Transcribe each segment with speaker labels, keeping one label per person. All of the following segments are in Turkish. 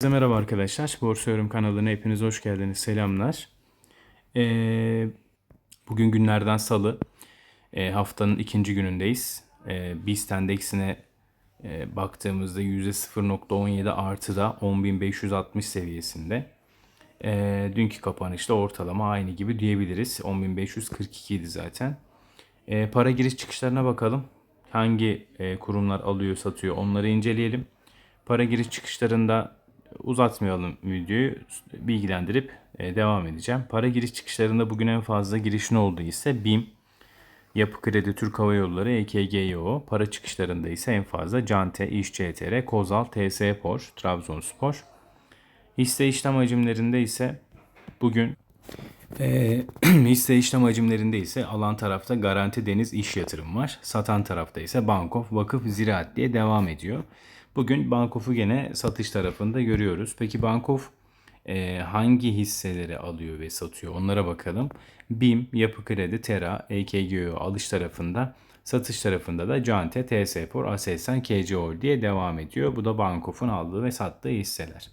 Speaker 1: Herkese merhaba arkadaşlar. Borsa Yorum kanalına hepiniz hoş geldiniz. Selamlar. Ee, bugün günlerden salı. Ee, haftanın ikinci günündeyiz. Ee, BIST endeksine e, baktığımızda %0.17 artıda 10.560 seviyesinde. Ee, dünkü kapanışta ortalama aynı gibi diyebiliriz. 10.542 idi zaten. Ee, para giriş çıkışlarına bakalım. Hangi e, kurumlar alıyor satıyor onları inceleyelim. Para giriş çıkışlarında uzatmayalım videoyu bilgilendirip e, devam edeceğim. Para giriş çıkışlarında bugün en fazla girişin olduğu ise BİM, Yapı Kredi, Türk Hava Yolları, EKGYO. Para çıkışlarında ise en fazla Cante, İş Kozal, TS Por, Trabzonspor. Hisse işlem hacimlerinde ise bugün e, hisse işlem hacimlerinde ise alan tarafta Garanti Deniz İş Yatırım var. Satan tarafta ise Bankof, Vakıf, Ziraat diye devam ediyor. Bugün Bankof'u gene satış tarafında görüyoruz. Peki Bankof e, hangi hisseleri alıyor ve satıyor onlara bakalım. BİM, Yapı Kredi, Tera, EKGO alış tarafında, satış tarafında da Cante, TSPOR, Aselsan, KCOR diye devam ediyor. Bu da Bankof'un aldığı ve sattığı hisseler.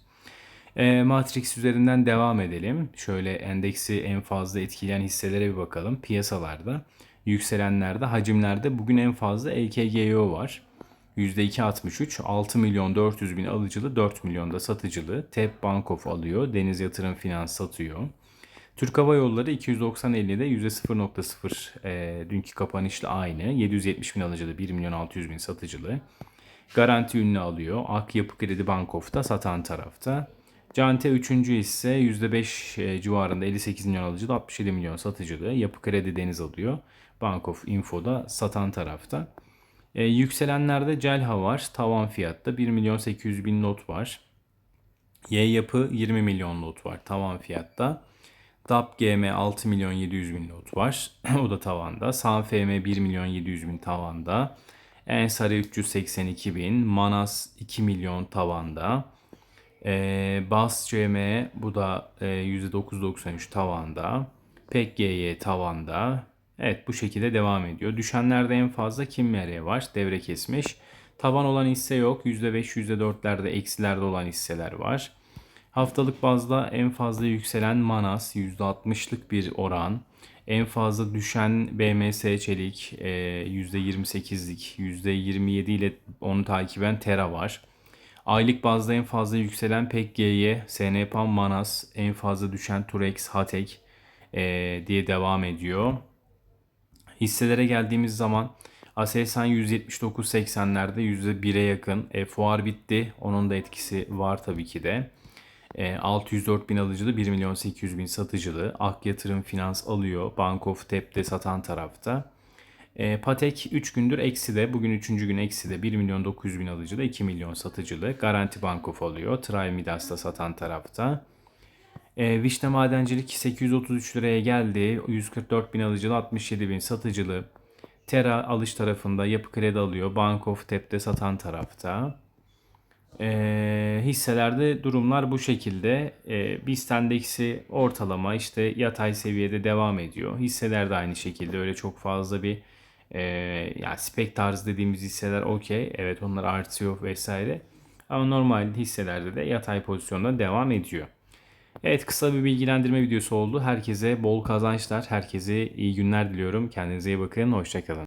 Speaker 1: E, Matrix üzerinden devam edelim. Şöyle endeksi en fazla etkileyen hisselere bir bakalım. Piyasalarda, yükselenlerde, hacimlerde bugün en fazla EKGO var. %2.63, 6 milyon 400 bin alıcılı, 4 milyonda satıcılı. TEP Bankof alıyor, Deniz Yatırım Finans satıyor. Türk Hava Yolları 290.50'de %0.0 e, dünkü kapanışla aynı. 770 bin alıcılı, 1 milyon 600 bin satıcılı. Garanti ünlü alıyor. Ak Yapı Kredi Bankof'ta satan tarafta. Cante 3. ise %5 e, civarında 58 milyon alıcılı, 67 milyon satıcılı. Yapı Kredi Deniz alıyor. Bankof Info'da satan tarafta. E, yükselenlerde Celha var. Tavan fiyatta 1 milyon 800 bin not var. Y yapı 20 milyon not var tavan fiyatta. DAP GM 6 milyon 700 bin not var. o da tavanda. SanFM 1 milyon 700 bin tavanda. Ensari 382 bin. Manas 2 milyon tavanda. Ee, Bas CM bu da e, %9.93 tavanda. PEKGY tavanda. Evet bu şekilde devam ediyor. Düşenlerde en fazla kim nereye var? Devre kesmiş. Tavan olan hisse yok. %5, %4'lerde eksilerde olan hisseler var. Haftalık bazda en fazla yükselen Manas %60'lık bir oran. En fazla düşen BMS Çelik %28'lik, %27 ile onu takiben Tera var. Aylık bazda en fazla yükselen PEKGY, SNPAM Manas, en fazla düşen Turex, Hatek diye devam ediyor. Hisselere geldiğimiz zaman Aselsan 179.80'lerde %1'e yakın. E, fuar bitti. Onun da etkisi var tabii ki de. E, 604 bin alıcılı 1 milyon 800 bin satıcılı. Ak Yatırım Finans alıyor. Bank of Tep'te satan tarafta. E, Patek 3 gündür eksi de. Bugün 3. gün eksi de 1 milyon 900 bin alıcılı 2 milyon satıcılı. Garanti Bankof alıyor. Tray Midas'ta satan tarafta. E, Vişne Madencilik 833 liraya geldi. 144 bin alıcılı 67 bin satıcılı. Tera alış tarafında yapı kredi alıyor. Bank of Tep'te satan tarafta. E, hisselerde durumlar bu şekilde. E, BIST endeksi ortalama işte yatay seviyede devam ediyor. Hisseler de aynı şekilde öyle çok fazla bir e, yani spek tarzı dediğimiz hisseler okey. Evet onlar artıyor vesaire. Ama normal hisselerde de yatay pozisyonda devam ediyor. Evet kısa bir bilgilendirme videosu oldu. Herkese bol kazançlar, herkese iyi günler diliyorum. Kendinize iyi bakın, hoşçakalın.